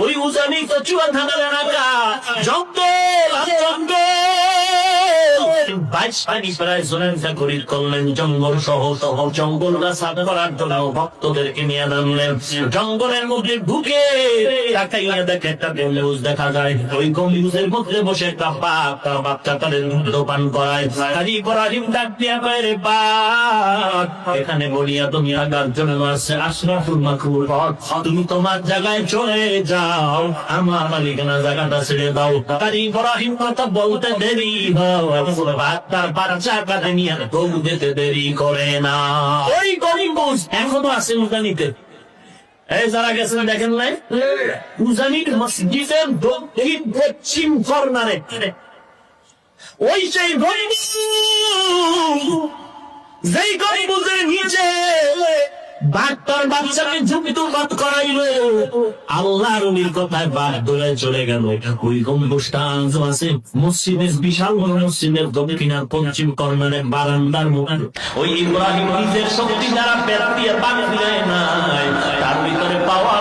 ওই উজানি তো চুয়ান থানার এলাকা জঙ্গল বাইশ পানি প্রায় করলেন। জঙ্গল সহ সহ জঙ্গলটা করার জন্য ভক্তদেরকে নিয়ে নামলেন। জঙ্গলের মধ্যে ঢুকে এখানে বলিয়া তুমি আগার জন্য আছে আশরাফুল হক তুমি তোমার জায়গায় চলে যাও, আমার মালিকানা জায়গাটা ছেড়ে দাও। কাজী ইব্রাহিম কথা বলতে দেরি হয়। বাপ তার বাচ্চা নিয়ে দৌড় দিতে দেরি করে না। ওই গরিব গরিবুজ এখনও আছে উদানিতে এই যারা গেছেন দেখেন নাই? উজানির মসজিদের দক্ষিণ পশ্চিম কর্নারে। ওই সেই গরিব যেই নিচে বাঘটার বাচ্চাকে ঝুঁকি বাদ করাইলো। আল্লাহ রুমির কথায় বাঘ দোলায় চলে গেল। ওই গম্বুজটা আজ আছে মসজিদের বিশাল বড় মসজিদের দক্ষিণ আর পশ্চিম কর্নারে বারান্দার মুখে ওই ইব্রাহিম নিজের শক্তি দ্বারা পেট দিয়ে বাঘ দিলে নাই। তার ভিতরে পাওয়া